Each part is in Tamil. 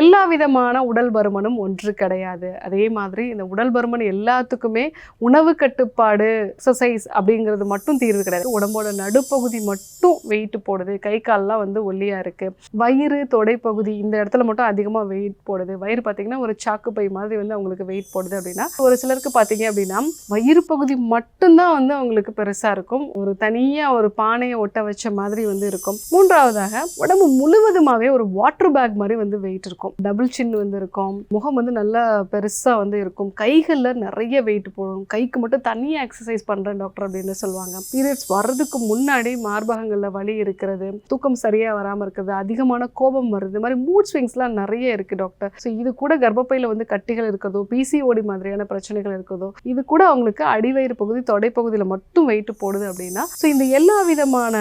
எல்லா விதமான உடல் பருமனும் ஒன்று கிடையாது. அதே மாதிரி இந்த உடல் பருமன் எல்லாத்துக்குமே உணவு கட்டுப்பாடு எக்ஸசைஸ் அப்படிங்கிறது மட்டும் தீர்வு கிடையாது. உடம்போட நடுப்பகுதி மட்டும் வெயிட் போடுது. கை கால்லாம் வந்து ஒல்லியாக இருக்குது வயிறு தொடைப்பகுதி இந்த இடத்துல மட்டும் அதிகமாக வெயிட் போடுது. வயிறு பார்த்திங்கன்னா ஒரு சாக்கு பை மாதிரி வந்து அவங்களுக்கு வெயிட் போடுது அப்படின்னா ஒரு சிலருக்கு பார்த்தீங்க அப்படின்னா வயிறு பகுதி மட்டும்தான் வந்து அவங்களுக்கு பெருசாக இருக்கும். ஒரு தனியாக ஒரு பானையை ஒட்ட வச்ச மாதிரி வந்து இருக்கும். மூன்றாவதாக உடம்பு முழுவதுமாவே ஒரு வாட்டர் பேக் மாதிரி வந்து வெயிட் இருக்கும். இருக்கும். டபுள் சின் வந்து இருக்கும். முகம் வந்து நல்லா பெருசாக வந்து இருக்கும். கைகளில் நிறைய வெயிட் போடும் கைக்கு மட்டும் தனியாக எக்ஸசைஸ் பண்ணுறேன் டாக்டர் அப்படின்னு சொல்லுவாங்க. பீரியட்ஸ் வர்றதுக்கு முன்னாடி மார்பகங்களில் வலி இருக்கிறது தூக்கம் சரியாக வராமல் இருக்கிறது அதிகமான கோபம் வருது. இது மாதிரி மூட் ஸ்விங்ஸ்லாம் நிறைய இருக்குது டாக்டர் ஸோ இது கூட கர்ப்பப்பையில் வந்து கட்டிகள் இருக்கிறதோ பிசிஓடி மாதிரியான பிரச்சனைகள் இருக்கிறதோ இது கூட அவங்களுக்கு அடிவயிறு பகுதி தொடைப்பகுதியில் மட்டும் வெயிட் போடுது அப்படின்னா ஸோ இந்த எல்லா விதமான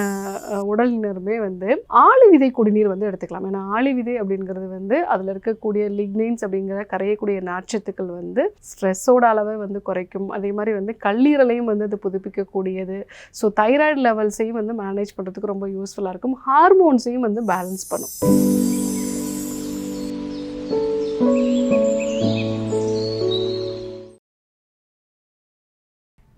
உடலினருமே வந்து ஆளு விதை குடிநீர் வந்து எடுத்துக்கலாம். ஏன்னா ஆளி விதை அப்படிங்கிறது வந்து அதில் இருக்கக்கூடிய லிக்னைன்ஸ் அப்படிங்கிற கரையக்கூடிய நார்ச்சத்துக்கள் வந்து ஸ்ட்ரெஸ்ஸோட அளவை வந்து குறைக்கும். அதே மாதிரி வந்து கல்லீரலையும் வந்து அது புதுப்பிக்கக்கூடியது. ஸோ தைராய்டு லெவல்ஸையும் வந்து மேனேஜ் பண்ணுறதுக்கு ரொம்ப யூஸ்ஃபுல்லாக இருக்கும். ஹார்மோன்ஸையும் வந்து பேலன்ஸ் பண்ணும்.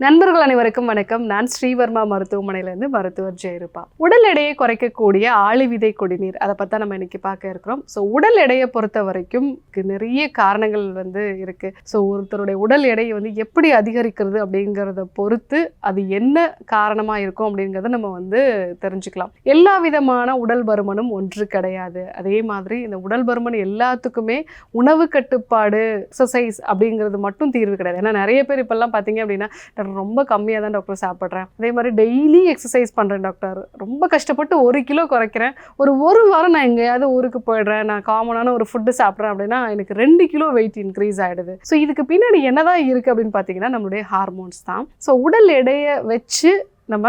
நண்பர்கள் அனைவருக்கும் வணக்கம். நான் ஸ்ரீவர்மா மருத்துவமனையிலேருந்து மருத்துவர் ஜெயருப்பா உடல் எடையை குறைக்கக்கூடிய ஆளுவிதை குடிநீர் அதை பற்றி நம்ம இன்னைக்கு பார்க்க இருக்கிறோம். ஸோ உடல் எடையை பொறுத்த வரைக்கும் நிறைய காரணங்கள் வந்து இருக்கு. ஸோ ஒருத்தருடைய உடல் எடையை வந்து எப்படி அதிகரிக்கிறது அப்படிங்கிறத பொறுத்து அது என்ன காரணமாக இருக்கும் அப்படிங்கிறத நம்ம வந்து தெரிஞ்சுக்கலாம். எல்லா விதமான உடல் பருமனும் ஒன்று கிடையாது. அதே மாதிரி இந்த உடல் பருமன் எல்லாத்துக்குமே உணவு கட்டுப்பாடு எக்ஸசைஸ் அப்படிங்கிறது மட்டும் தீர்வு கிடையாது. ஏன்னா நிறைய பேர் இப்போல்லாம் பார்த்தீங்க அப்படின்னா டாக்டர் ரொம்ப கம்மியாக தான் டாக்டர் சாப்பிட்றேன். அதே மாதிரி டெய்லி எக்ஸசைஸ் பண்ணுறேன் டாக்டர் ரொம்ப கஷ்டப்பட்டு ஒரு கிலோ குறைக்கிறேன். ஒரு ஒரு வாரம் நான் எங்கேயாவது ஊருக்கு போயிடுறேன். நான் காமனான ஒரு ஃபுட்டு சாப்பிட்றேன் அப்படின்னா எனக்கு ரெண்டு கிலோ வெயிட் இன்க்ரீஸ் ஆகிடுது ஸோ இதுக்கு பின்னாடி என்னதான் இருக்குது அப்படின்னு பார்த்தீங்கன்னா நம்மளுடைய ஹார்மோன்ஸ் தான். ஸோ உடல் எடையை வச்சு நம்ம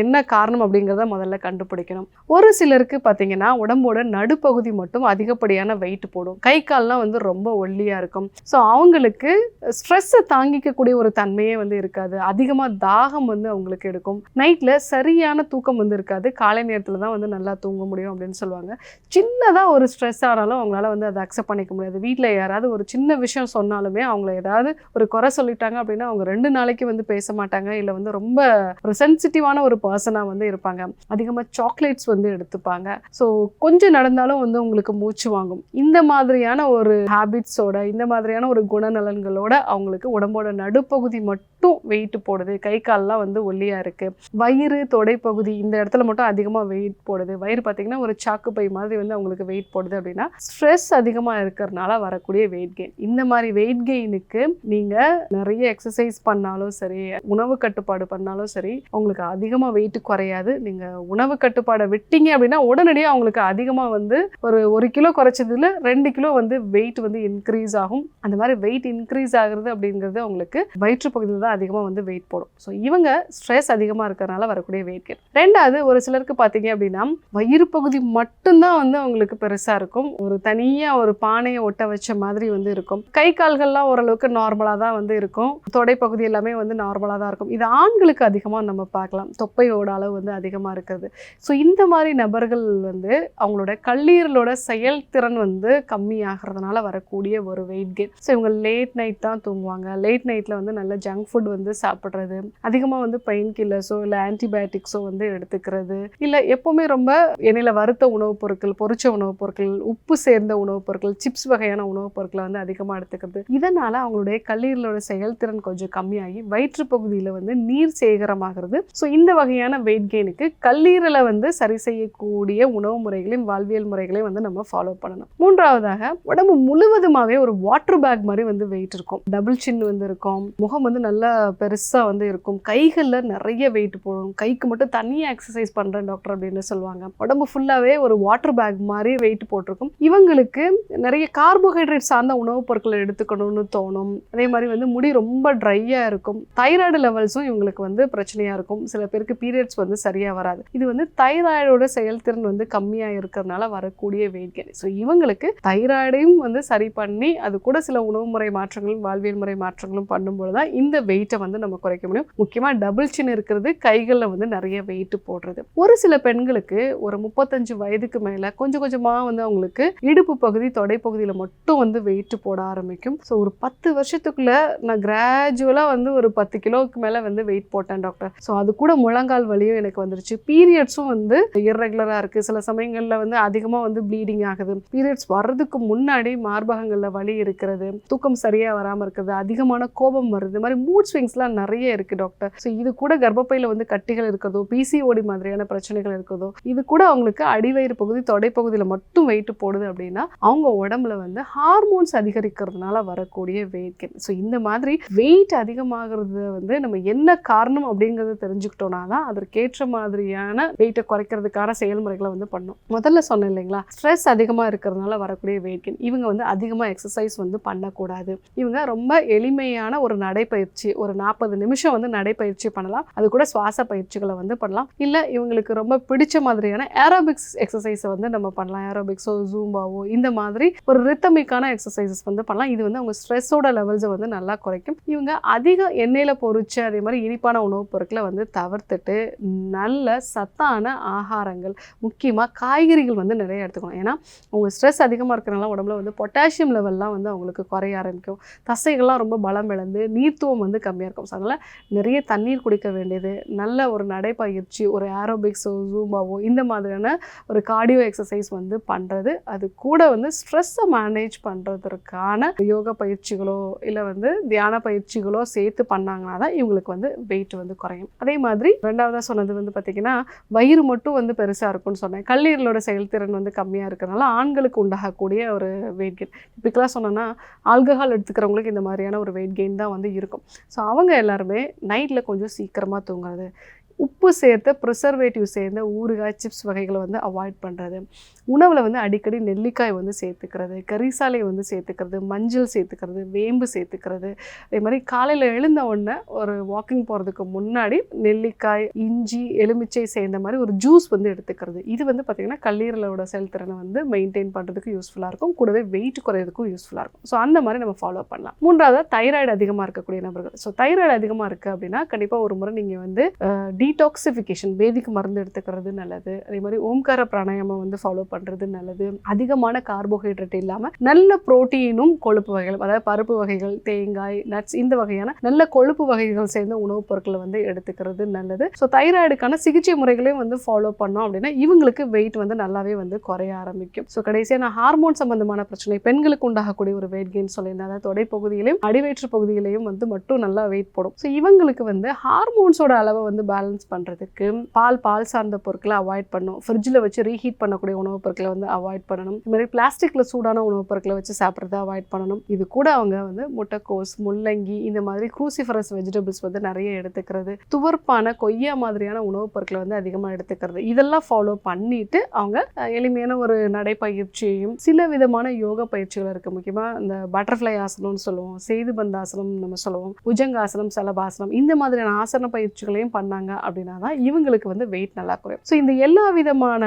என்ன காரணம் அப்படிங்கிறத முதல்ல கண்டுபிடிக்கணும். ஒரு சிலருக்கு பார்த்தீங்கன்னா உடம்போட நடுப்பகுதி மட்டும் அதிகப்படியான வெயிட் போடும். கை கால்லாம் வந்து ரொம்ப ஒல்லியாக இருக்கும். ஸோ அவங்களுக்கு ஸ்ட்ரெஸ்ஸை தாங்கிக்கக்கூடிய ஒரு தன்மையே வந்து இருக்காது. அதிகமாக தாகம் வந்து அவங்களுக்கு எடுக்கும். நைட்டில் சரியான தூக்கம் வந்து இருக்காது. காலை நேரத்தில் தான் வந்து நல்லா தூங்க முடியும் அப்படின்னு சொல்லுவாங்க. சின்னதாக ஒரு ஸ்ட்ரெஸ் ஆனாலும் அவங்களால வந்து அதை அக்செப்ட் பண்ணிக்க முடியாது. வீட்டில் யாராவது ஒரு சின்ன விஷயம் சொன்னாலுமே அவங்கள ஏதாவது ஒரு குறை சொல்லிட்டாங்க அப்படின்னா அவங்க ரெண்டு நாளைக்கு வந்து பேச மாட்டாங்க. இல்லை வந்து ரொம்ப ஒரு சென்சிட்டிவான ஒரு பர்சனாக வந்து இருப்பாங்க. அதிகமாக சாக்லேட்ஸ் வந்து எடுத்துப்பாங்க. ஸோ கொஞ்சம் நடந்தாலும் வந்து உங்களுக்கு மூச்சு வாங்கும். இந்த மாதிரியான ஒரு ஹேபிட்ஸோட இந்த மாதிரியான ஒரு குணநலன்களோட அவங்களுக்கு உடம்போட நடுப்பகுதி மட்டும் வெயிட் போடுது. கை கால்லாம் வந்து ஒல்லியாக இருக்கு. வயிறு தொடைப்பகுதி இந்த இடத்துல மட்டும் அதிகமாக வெயிட் போடுது. வயிறு பார்த்தீங்கன்னா ஒரு சாக்கு பை மாதிரி வந்து அவங்களுக்கு வெயிட் போடுது அப்படின்னா ஸ்ட்ரெஸ் அதிகமாக இருக்கிறதுனால வரக்கூடிய வெயிட் கெயின் இந்த மாதிரி வெயிட் கெயினுக்கு நீங்கள் நிறைய எக்ஸசைஸ் பண்ணாலும் சரி உணவு கட்டுப்பாடு பண்ணாலும் சரி உங்களுக்கு அதிகமாக வெயிட் குறையாது. நீங்கள் உணவு கட்டுப்பாடை விட்டீங்க அப்படின்னா உடனடியாக அவங்களுக்கு அதிகமாக வந்து ஒரு ஒரு கிலோ குறைச்சதுல ரெண்டு கிலோ வந்து வெயிட் வந்து இன்க்ரீஸ் ஆகும். அந்த மாதிரி வெயிட் இன்க்ரீஸ் ஆகுறது அப்படிங்கிறது அவங்களுக்கு வயிற்று பகுதியில் தான் அதிகமாக வந்து வெயிட் போடும். ஸோ இவங்க ஸ்ட்ரெஸ் அதிகமாக இருக்கிறனால வரக்கூடிய வெயிட் கெயின் ரெண்டாவது ஒரு சிலருக்கு பார்த்தீங்க அப்படின்னா வயிறு பகுதி மட்டும்தான் வந்து அவங்களுக்கு பெருசாக இருக்கும். ஒரு தனியாக ஒரு பானையை ஒட்ட வச்ச மாதிரி வந்து இருக்கும். கை கால்கள்லாம் ஓரளவுக்கு நார்மலாக தான் வந்து இருக்கும். தொடைப்பகுதி எல்லாமே வந்து நார்மலாக தான் இருக்கும். இது ஆண்களுக்கு அதிகமாக நம்ம பார்க்கலாம். குப்பையோட அளவு வந்து அதிகமாக இருக்கிறது ஸோ இந்த மாதிரி நபர்கள் வந்து அவங்களோட கல்லீரலோட செயல்திறன் வந்து கம்மியாகிறதுனால வரக்கூடிய ஒரு வெயிட் கெயின் ஸோ இவங்க லேட் நைட் தான் தூங்குவாங்க. லேட் நைட்டில் வந்து நல்ல ஜங்க் ஃபுட் வந்து சாப்பிட்றது அதிகமாக வந்து பெயின் கில்லர்ஸோ இல்லை ஆன்டிபயோட்டிக்ஸோ வந்து எடுத்துக்கிறது இல்லை எப்போவுமே ரொம்ப எண்ணெயில் வறுத்த உணவுப் பொருட்கள் பொறிச்ச உணவுப் பொருட்கள் உப்பு சேர்ந்த உணவுப் பொருட்கள் சிப்ஸ் வகையான உணவுப் பொருட்களை வந்து அதிகமாக எடுத்துக்கிறது. இதனால் அவங்களுடைய கல்லீரலோட செயல்திறன் கொஞ்சம் கம்மியாகி வயிற்று பகுதியில் வந்து நீர் சேகரமாகிறது. ஸோ இந்த வகையான வெயிட் கெயினுக்கு கல்லீரலை வந்து சரி செய்யக்கூடிய உணவு முறைகளையும் வாழ்வியல் முறைகளையும் வந்து நம்ம ஃபாலோ பண்ணணும். மூன்றாவதாக உடம்பு முழுவதுமாவே ஒரு வாட்டர் பேக் மாதிரி வந்து வெயிட் இருக்கும். டபுள் சின் வந்து இருக்கும். முகம் வந்து நல்லா பெருசாக வந்து இருக்கும். கைகளில் நிறைய வெயிட் போடும். கைக்கு மட்டும் தனியாக எக்ஸசைஸ் பண்ணுறேன் டாக்டர் அப்படின்னு சொல்லுவாங்க. உடம்பு ஃபுல்லாகவே ஒரு வாட்டர் பேக் மாதிரி வெயிட் போட்டிருக்கும். இவங்களுக்கு நிறைய கார்போஹைட்ரேட் சார்ந்த உணவுப் பொருட்களை எடுத்துக்கணும்னு தோணும். அதே மாதிரி வந்து முடி ரொம்ப ட்ரையாக இருக்கும். தைராய்டு லெவல்ஸும் இவங்களுக்கு வந்து பிரச்சனையாக இருக்கும். சில பேருக்கு அவங்களுக்கு பீரியட்ஸ் வந்து சரியாக வராது. இது வந்து தைராய்டோட செயல்திறன் வந்து கம்மியாக இருக்கிறதுனால வரக்கூடிய வெயிட் கெயின் ஸோ இவங்களுக்கு தைராய்டையும் வந்து சரி பண்ணி அது கூட சில உணவு முறை மாற்றங்களும் வாழ்வியல் முறை மாற்றங்களும் பண்ணும்போது தான் இந்த வெயிட்டை வந்து நம்ம குறைக்க முடியும். முக்கியமாக டபுள் சின் இருக்கிறது கைகளில் வந்து நிறைய வெயிட் போடுறது. ஒரு சில பெண்களுக்கு ஒரு முப்பத்தஞ்சு வயதுக்கு மேலே கொஞ்சம் கொஞ்சமாக வந்து அவங்களுக்கு இடுப்பு பகுதி தொடைப்பகுதியில் மட்டும் வந்து வெயிட் போட ஆரம்பிக்கும். ஸோ ஒரு பத்து வருஷத்துக்குள்ள நான் கிராஜுவலாக வந்து ஒரு பத்து கிலோவுக்கு மேலே வந்து வெயிட் போட்டேன் டாக்டர் ஸோ அது கூட முழங்கால் வலியும் எனக்கு வந்துருச்சு. பீரியட்ஸும் வந்து இர்ரெகுலராக இருக்குது சில சமயங்களில் வந்து அதிகமாக வந்து ப்ளீடிங் ஆகுது. பீரியட்ஸ் வர்றதுக்கு முன்னாடி மார்பகங்களில் வலி இருக்கிறது தூக்கம் சரியாக வராமல் இருக்கிறது அதிகமான கோபம் வருது. இந்த மாதிரி மூட் ஸ்விங்ஸ்லாம் நிறைய இருக்குது டாக்டர் ஸோ இது கூட கர்ப்பப்பையில் வந்து கட்டிகள் இருக்கிறதோ பிசிஓடி மாதிரியான பிரச்சனைகள் இருக்கிறதோ இது கூட அவங்களுக்கு அடிவயிறு பகுதி தொடைப்பகுதியில் மட்டும் வெயிட் போடுது அப்படின்னா அவங்க உடம்புல வந்து ஹார்மோன்ஸ் அதிகரிக்கிறதுனால வரக்கூடிய வெயிட் கெயின் ஸோ இந்த மாதிரி வெயிட் அதிகமாகிறது வந்து நம்ம என்ன காரணம் அப்படிங்கிறத தெரிஞ்சுக்கிட்டோம்னா தான் அதற்கேற்ற மாதிரியான வெயிட்டை குறைக்கிறதுக்கான செயல்முறைகளை வந்து பண்ணணும் முதல்ல சொன்னேன் இல்லைங்களா? ஸ்ட்ரெஸ் அதிகமாக இருக்கிறதுனால வரக்கூடிய வெயிட் கெயின் இவங்க வந்து அதிகமாக எக்ஸசைஸ் வந்து பண்ணக்கூடாது. இவங்க ரொம்ப எளிமையான ஒரு நடைப்பயிற்சி ஒரு நாற்பது நிமிஷம் வந்து நடைப்பயிற்சி பண்ணலாம். அது கூட சுவாச பயிற்சிகளை வந்து பண்ணலாம். இல்லை இவங்களுக்கு ரொம்ப பிடிச்ச மாதிரியான ஏரோபிக்ஸ் எக்ஸசைஸை வந்து நம்ம பண்ணலாம். ஏரோபிக்ஸோ ஜூம்பாவோ இந்த மாதிரி ஒரு ரித்தமிக்கான எக்ஸசைசஸ் வந்து பண்ணலாம். இது வந்து அவங்க ஸ்ட்ரெஸ்ஸோட லெவல்ஸை வந்து நல்லா குறைக்கும். இவங்க அதிக எண்ணெயில் பொறிச்சு அதே மாதிரி இனிப்பான உணவுப் பொருட்களை வந்து தவிர்த்துட்டு நல்ல சத்தான ஆகாரங்கள் முக்கியமாக காய்கறிகள் வந்து நிறைய எடுத்துக்கணும். ஏன்னா அவங்க ஸ்ட்ரெஸ் அதிகமாக இருக்கிறனால உடம்புல வந்து பொட்டாசியம் லெவல்லாம் வந்து அவங்களுக்கு குறைய ஆரம்பிக்கும். தசைகள்லாம் ரொம்ப பலம் இழந்து நீர்த்துவம் வந்து கம்மியாக இருக்கும். ஸோ அதனால் நிறைய தண்ணீர் குடிக்க வேண்டியது நல்ல ஒரு நடைப்பயிற்சி ஒரு ஏரோபிக்ஸோ ஜூம்பாவோ இந்த மாதிரியான ஒரு கார்டியோ எக்ஸசைஸ் வந்து பண்ணுறது அது கூட வந்து ஸ்ட்ரெஸ்ஸை மேனேஜ் பண்ணுறதுக்கான யோகா பயிற்சிகளோ இல்லை வந்து தியான பயிற்சிகளோ சேர்த்து பண்ணாங்கன்னா தான் இவங்களுக்கு வந்து வெயிட் வந்து குறையும். அதே மாதிரி ரெண்டாவதாக சொன்னது வந்து பார்த்திங்கன்னா வயிறு மட்டும் வந்து பெருசாக இருக்கும்னு சொன்னேன். கல்லீரலோட செயல்திறன் வந்து கம்மியாக இருக்கிறனால ஆண்களுக்கு உண்டாகக்கூடிய ஒரு வெயிட் கெயின் டிப்பிக்கலாக சொன்னோன்னா ஆல்கஹால் எடுத்துக்கிறவங்களுக்கு இந்த மாதிரியான ஒரு வெயிட் கெயின் தான் வந்து இருக்கும். ஸோ அவங்க எல்லாருமே நைட்டில் கொஞ்சம் சீக்கிரமாக தூங்குறது. உப்பு சேர்த்த ப்ரிசர்வேட்டிவ் சேர்ந்த ஊறுகாய் சிப்ஸ் வகைகளை வந்து அவாய்ட் பண்ணுறது உணவில் வந்து அடிக்கடி நெல்லிக்காய் வந்து சேர்த்துக்கிறது கரிசாலை வந்து சேர்த்துக்கிறது மஞ்சள் சேர்த்துக்கிறது வேம்பு சேர்த்துக்கிறது. அதே மாதிரி காலையில் எழுந்த உடனே ஒரு வாக்கிங் போகிறதுக்கு முன்னாடி நெல்லிக்காய் இஞ்சி எலுமிச்சை சேர்ந்த மாதிரி ஒரு ஜூஸ் வந்து எடுத்துக்கிறது. இது வந்து பார்த்திங்கன்னா கல்லீரலோட செயல்திறனை வந்து மெயின்டைன் பண்ணுறதுக்கு யூஸ்ஃபுல்லாக இருக்கும். கூடவே வெயிட் குறையிறதுக்கும் யூஸ்ஃபுல்லாக இருக்கும். ஸோ அந்த மாதிரி நம்ம ஃபாலோ பண்ணலாம். மூன்றாவது தைராய்டு அதிகமாக இருக்கக்கூடிய நபர்கள். ஸோ தைராய்டு அதிகமாக இருக்குது அப்படின்னா கண்டிப்பாக ஒரு முறை நீங்கள் வந்து டீடாக்சிஃபிகேஷன் வேதிக்கு மருந்து எடுத்துக்கிறது நல்லது. அதே மாதிரி ஓம்கார பிராணாயாமம் வந்து ஃபாலோ பண்ணுறது நல்லது. அதிகமான கார்போஹைட்ரேட் இல்லாமல் நல்ல புரோட்டீனும் கொழுப்பு வகைகள் அதாவது பருப்பு வகைகள் தேங்காய் நட்ஸ் இந்த வகையான நல்ல கொழுப்பு வகைகள் சேர்ந்த உணவுப் பொருட்களை வந்து எடுத்துக்கிறது நல்லது. ஸோ தைராய்டுக்கான சிகிச்சை முறைகளையும் வந்து ஃபாலோ பண்ணோம் அப்படின்னா இவங்களுக்கு வெயிட் வந்து நல்லாவே வந்து குறைய ஆரம்பிக்கும். ஸோ கடைசியாக நான் ஹார்மோன் சம்பந்தமான பிரச்சனை பெண்களுக்கு உண்டாகக்கூடிய ஒரு வெயிட் கெயின் சொல்லியிருந்தேன். அதாவது தொடை பகுதியிலையும் அடிவயிற்று பகுதியிலையும் வந்து மட்டும் நல்லா வெயிட் போடும். ஸோ இவங்களுக்கு வந்து ஹார்மோன்ஸோட அளவை வந்து பேலன்ஸ் பண்ணுறதுக்கு பால் பால் சார்ந்த பொருட்களை அவாய்ட் பண்ணும் ஃப்ரிட்ஜில் வச்சு ரீஹீட் பண்ணக்கூடிய உணவுப் பொருட்களை வந்து அவாய்ட் பண்ணணும். இது மாதிரி பிளாஸ்டிக்கில் சூடான உணவுப் பொருட்களை வச்சு சாப்பிட்றத அவாய்ட் பண்ணணும். இது கூட அவங்க வந்து முட்டைக்கோஸ் முள்ளங்கி இந்த மாதிரி குரூசிஃபரஸ் வெஜிடபிள்ஸ் வந்து நிறைய எடுத்துக்கிறது. துவர்ப்பான கொய்யா மாதிரியான உணவுப் பொருட்களை வந்து அதிகமாக எடுத்துக்கிறது. இதெல்லாம் ஃபாலோ பண்ணிட்டு அவங்க எளிமையான ஒரு நடைப்பயிற்சியையும் சில விதமான யோக பயிற்சிகள் இருக்குது முக்கியமாக இந்த பட்டர்ஃப்ளை ஆசனம்னு சொல்லுவோம் சேது பந்தாசனம் நம்ம சொல்லுவோம் புஜங்காசனம் சலபாசனம் இந்த மாதிரியான ஆசன பயிற்சிகளையும் பண்ணாங்க. அப்படின்னா தான் இவங்களுக்கு வந்து வெயிட் நல்லா குறையும். ஸோ இந்த எல்லா விதமான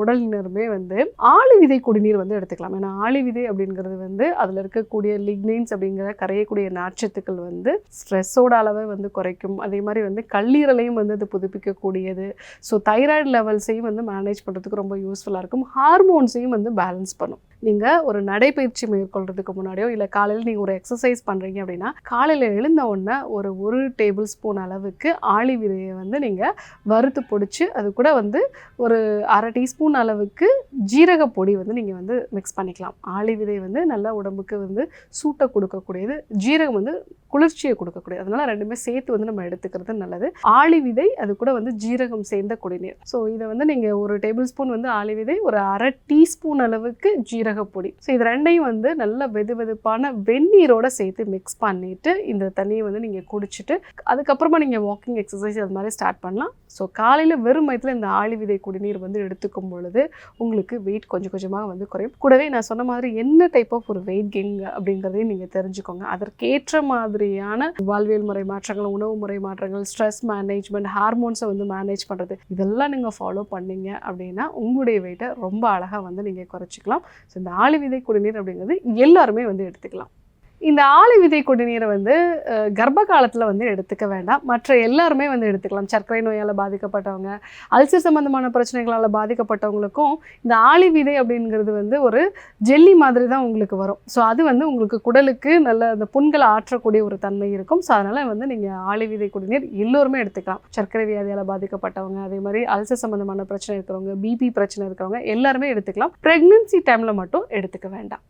உடலினருமே வந்து ஆளி விதை குடிநீர் வந்து எடுத்துக்கலாம். ஏன்னா ஆளி விதை அப்படிங்கிறது வந்து அதில் இருக்கக்கூடிய லிக்னைன்ஸ் அப்படிங்கிற கரையக்கூடிய நார்ச்சத்துக்கள் வந்து ஸ்ட்ரெஸ்ஸோட அளவை வந்து குறைக்கும். அதே மாதிரி வந்து கல்லீரலையும் வந்து அது புதுப்பிக்கக்கூடியது. ஸோ தைராய்டு லெவல்ஸையும் வந்து மேனேஜ் பண்ணுறதுக்கு ரொம்ப யூஸ்ஃபுல்லாக இருக்கும். ஹார்மோன்ஸையும் வந்து பேலன்ஸ் பண்ணும். நீங்கள் ஒரு நடைப்பயிற்சி மேற்கொள்றதுக்கு முன்னாடியோ இல்லை காலையில் நீங்கள் ஒரு எக்ஸசைஸ் பண்ணுறீங்க அப்படின்னா காலையில் எழுந்த உடனே ஒரு ஒரு டேபிள் ஸ்பூன் அளவுக்கு ஆளி விதையை வந்து நீங்கள் வறுத்து பொடிச்சு அது கூட வந்து ஒரு அரை டீஸ்பூன் அளவுக்கு ஜீரக பொடி வந்து நீங்கள் வந்து மிக்ஸ் பண்ணிக்கலாம். ஆளி விதை வந்து நல்லா உடம்புக்கு வந்து சூட்டை கொடுக்கக்கூடியது. ஜீரகம் வந்து குளிர்ச்சியை கொடுக்கக்கூடிய அதனால ரெண்டுமே சேர்த்து வந்து நம்ம எடுத்துக்கிறது நல்லது. ஆளி விதை அது கூட வந்து ஜீரகம் சேர்ந்த குடிநீர். ஸோ இதை வந்து நீங்கள் ஒரு டேபிள் ஸ்பூன் வந்து ஆளி விதை ஒரு அரை டீஸ்பூன் அளவுக்கு ஜீரகப்பொடி ஸோ இது ரெண்டையும் வந்து நல்ல வெது வெதுப்பான வெந்நீரோட சேர்த்து மிக்ஸ் பண்ணிட்டு இந்த தண்ணியை வந்து நீங்கள் குடிச்சிட்டு அதுக்கப்புறமா நீங்கள் வாக்கிங் எக்ஸசைஸ் அது மாதிரி ஸ்டார்ட் பண்ணலாம். ஸோ காலையில் வெறும் வயத்தில் இந்த ஆளி விதை குடிநீர் வந்து எடுத்துக்கும் பொழுது உங்களுக்கு வெயிட் கொஞ்சம் கொஞ்சமாக வந்து குறையும். கூடவே நான் சொன்ன மாதிரி என்ன டைப் ஆஃப் ஒரு வெயிட் கெயின் அப்படிங்கிறதையும் நீங்கள் தெரிஞ்சுக்கோங்க. அதற்கேற்ற மாதிரியான வாழ்வியல் முறை மாற்றங்கள் உணவு முறை மாற்றங்கள் ஸ்ட்ரெஸ் மேனேஜ்மெண்ட் ஹார்மோன்ஸை வந்து மேனேஜ் பண்ணுறது இதெல்லாம் நீங்கள் ஃபாலோ பண்ணீங்க அப்படின்னா உங்களுடைய வெயிட்டை ரொம்ப அழகாக வந்து நீங்கள் குறைச்சிக்கலாம். ஸோ இந்த ஆளி விதை குடிநீர் அப்படிங்கிறது எல்லாருமே வந்து எடுத்துக்கலாம். இந்த ஆளி விதை குடிநீரை வந்து கர்ப்ப காலத்தில் வந்து எடுத்துக்க வேண்டாம். மற்ற எல்லாருமே வந்து எடுத்துக்கலாம். சர்க்கரை நோயால் பாதிக்கப்பட்டவங்க அல்சர் சம்மந்தமான பிரச்சனைகளால் பாதிக்கப்பட்டவங்களுக்கும் இந்த ஆளி விதை அப்படிங்கிறது வந்து ஒரு ஜெல்லி மாதிரி தான் உங்களுக்கு வரும். ஸோ அது வந்து உங்களுக்கு குடலுக்கு நல்ல அந்த புண்களை ஆற்றக்கூடிய ஒரு தன்மை இருக்கும். ஸோ அதனால் வந்து நீங்கள் ஆளி விதை குடிநீர் எல்லோருமே எடுத்துக்கலாம். சர்க்கரை வியாதியால் பாதிக்கப்பட்டவங்க அதே மாதிரி அல்சர் சம்மந்தமான பிரச்சனை இருக்கிறவங்க பிபி பிரச்சனை இருக்கிறவங்க எல்லாருமே எடுத்துக்கலாம். ப்ரெக்னென்சி டைமில் மட்டும் எடுத்துக்க வேண்டாம்.